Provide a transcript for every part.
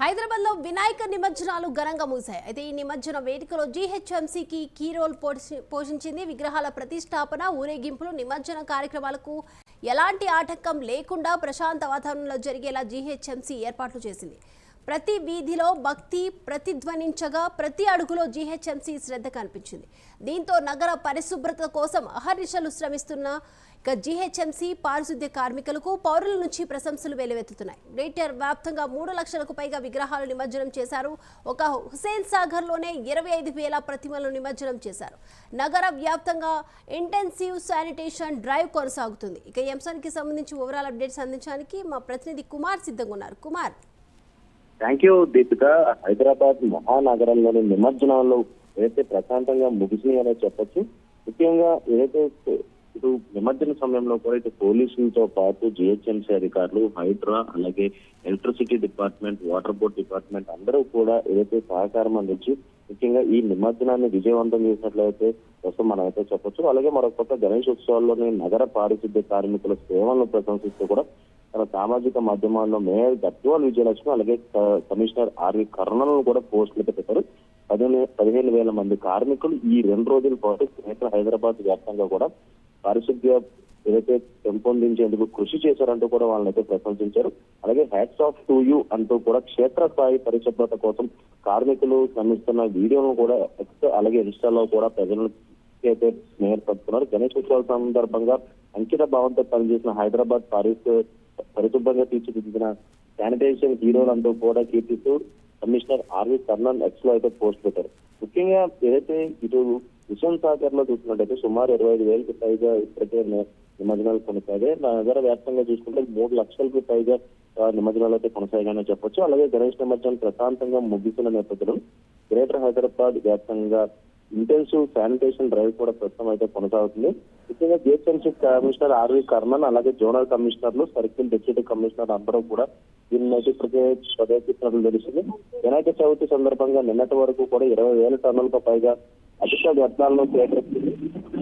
హైదరాబాద్లో వినాయక నిమజ్జనాలు ఘనంగా మూసాయి అయితే ఈ నిమజ్జన వేడుకలో జీహెచ్ఎంసీకి కీ రోల్ పోషించింది విగ్రహాల ప్రతిష్టాపన ఊరేగింపులు నిమజ్జన కార్యక్రమాలకు ఎలాంటి ఆటంకం లేకుండా ప్రశాంత వాతావరణంలో జరిగేలా జీహెచ్ఎంసీ ఏర్పాట్లు చేసింది. ప్రతి వీధిలో భక్తి ప్రతిధ్వనించగా ప్రతి అడుగులో జీహెచ్ఎంసీ శ్రద్ధ కనిపించింది దీంతో నగర పరిశుభ్రత కోసం అహర్నిశలు శ్రమిస్తున్న ఇక జీహెచ్ఎంసీ పారిశుద్ధ్య కార్మికులకు పౌరుల నుంచి ప్రశంసలు వెలువెత్తుతున్నాయి. గ్రేటర్ వ్యాప్తంగా మూడు లక్షలకు పైగా విగ్రహాలు నిమజ్జనం చేశారు. ఒక హుసేన్ సాగర్లోనే ఇరవై ఐదు వేల ప్రతిమలను నిమజ్జనం చేశారు. నగర వ్యాప్తంగా ఇంటెన్సివ్ శానిటేషన్ డ్రైవ్ కొనసాగుతుంది. ఇక ఈ అంశానికి సంబంధించి వివరాలు అప్డేట్స్ అందించడానికి మా ప్రతినిధి కుమార్ సిద్ధంగా ఉన్నారు. కుమార్. థ్యాంక్ యూ దీపిక హైదరాబాద్ మహానగరంలోని నిమజ్జనాల్లో ఏదైతే ప్రశాంతంగా ముగిసినాయనే చెప్పొచ్చు. ముఖ్యంగా ఏదైతే ఇటు నిమజ్జన సమయంలో కూడా ఇటు పోలీసులతో పాటు జిహెచ్ఎంసీ అధికారులు హైడ్రా అలాగే electricity department water board department అందరూ కూడా ఏదైతే సహకారం అందించి ముఖ్యంగా ఈ నిమజ్జనాన్ని విజయవంతం చేసినట్లయితే ప్రస్తుతం మనం అయితే చెప్పొచ్చు. అలాగే మరొక పక్క గణేష్ ఉత్సవాల్లోని నగర పారిశుద్ధ్య కార్మికుల సేవలను ప్రశంసిస్తూ కూడా తన సామాజిక మాధ్యమాల్లో మేయర్ గద్వాల్ విజయలక్ష్మి అలాగే కమిషనర్ ఆర్వి కర్ణలను కూడా పోస్టులు పెట్టారు పదిహేను పదిహేను వేల మంది కార్మికులు ఈ రెండు రోజుల పాటు గ్రేటర్ హైదరాబాద్ వ్యాప్తంగా కూడా పారిశుద్ధ్య ఏదైతే పెంపొందించేందుకు కృషి చేశారంటూ కూడా వాళ్ళని అయితే ప్రశంసించారు. అలాగే హ్యాట్స్ ఆఫ్ టు యూ అంటూ కూడా క్షేత్రస్థాయి పరిశుభ్రత కోసం కార్మికులు శ్రమిస్తున్న వీడియోలను కూడా ఎక్స్ అలాగే ఇన్స్టాలో కూడా ప్రజలను అయితే ఏర్పడుతున్నారు గణేష్ ఉత్సవాల సందర్భంగా అంకిత భావంతో పనిచేసిన హైదరాబాద్ పారిశు పరిశుభ్రంగా తీర్చిదిద్దిన శానిటైజేషన్ హీరోలంటూ కూడా కీర్తిస్తూ కమిషనర్ ఆర్వి కర్ణన్ ఎక్స్లో అయితే పోస్ట్ పెట్టారు. ముఖ్యంగా ఏదైతే ఇటు విశ్వం సాగర్లో చూసినట్టయితే సుమారు ఇరవై ఐదు వేలకు పైగా ఇప్పటికే నిమజ్జనాలు కొనసాగాయి. నగర వ్యాప్తంగా చూసుకుంటే మూడు లక్షలకు పైగా నిమజ్జనాలు అయితే కొనసాగాయని చెప్పొచ్చు. అలాగే గణేష్ నిమజ్జనం ప్రశాంతంగా ముగిసిన నేపథ్యంలో గ్రేటర్ హైదరాబాద్ వ్యాప్తంగా ఇంటెన్సివ్ శానిటేషన్ డ్రైవ్ కూడా ప్రస్తుతం అయితే కొనసాగుతుంది. ముఖ్యంగా జిహెచ్ఎంసీ కమిషనర్ ఆర్వి కర్ణన్ అలాగే జోనల్ కమిషనర్లు సర్కిల్ డిప్యూటీ కమిషనర్ అందరూ కూడా దీన్ని ఇప్పటికే స్వదేశించినట్లు తెలిసింది. వినాయక చవితి సందర్భంగా నిన్నటి వరకు కూడా ఇరవై వేల టన్నులకు పైగా అధిక వ్యర్థాలను సేకరించింది.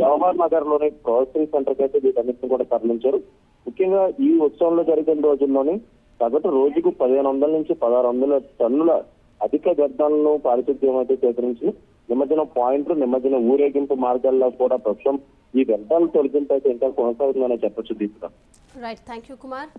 జవహర్ నగర్లోని ప్రాసెసింగ్ సెంటర్కి అయితే వీటన్నిటిని కూడా తరలించారు. ముఖ్యంగా ఈ ఉత్సవంలో జరిగిన రోజుల్లోని సగటు రోజుకు పదిహేను వందల నుంచి పదహారు వందల టన్నుల అధిక వ్యర్థాలను పారిశుద్ధ్యం అయితే సేకరించి నిమజ్జనం పాయింట్లు నిమజ్జన ఊరేగింపు మార్గాల్లో కూడా ప్రస్తుతం ఈ వ్యర్థాలు తొలగింపు అయితే ఇంకా కొనసాగుతుందని చెప్పచ్చు Deepika. Right thank you Kumar